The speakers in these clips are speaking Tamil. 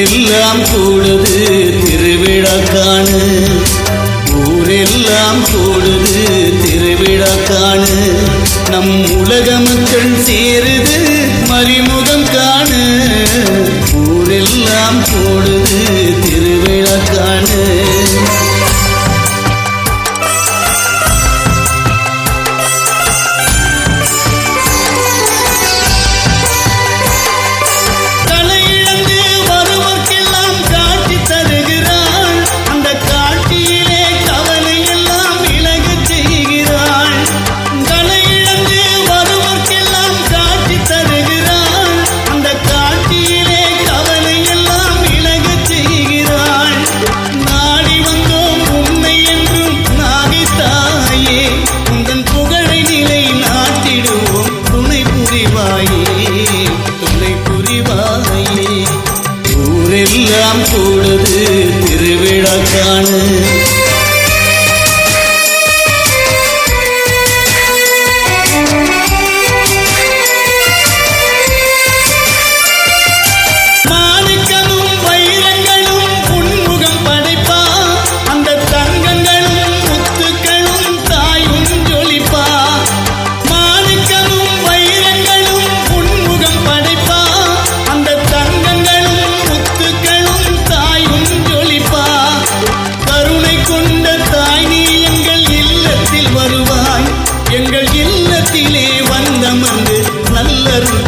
ஊரெல்லாம் கூடுது திருவிழா காணு ஊரெல்லாம் கூடுது திருவிழா காணு நம் உலக மக்கள் சேருது மறிமுகம் காணு. ஊரெல்லாம் கூடு எல்லாம் கூடுது திருவிழா காணு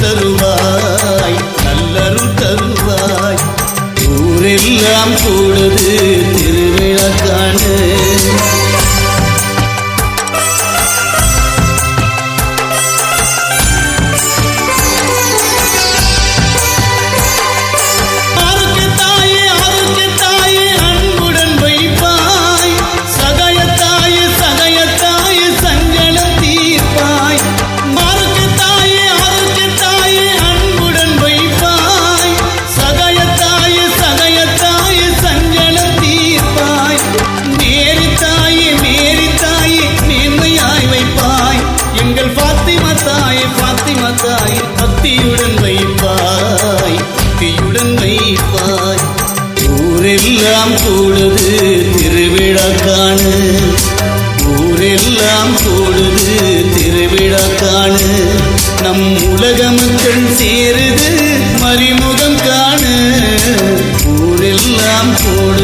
தருவாய் நல்லருள் தருவாய். ஊரெல்லாம் கூடுது. வைத்தாய் பக்தியுடன் வைப்பாய் பக்தியுடன் வைப்பாய். ஊரெல்லாம் கூடுது திருவிழா காணு. ஊரெல்லாம் கூடுது திருவிழா காணு. நம் உலக மக்கள் சேருது மறிமுகம் காணு. ஊரெல்லாம் கூடு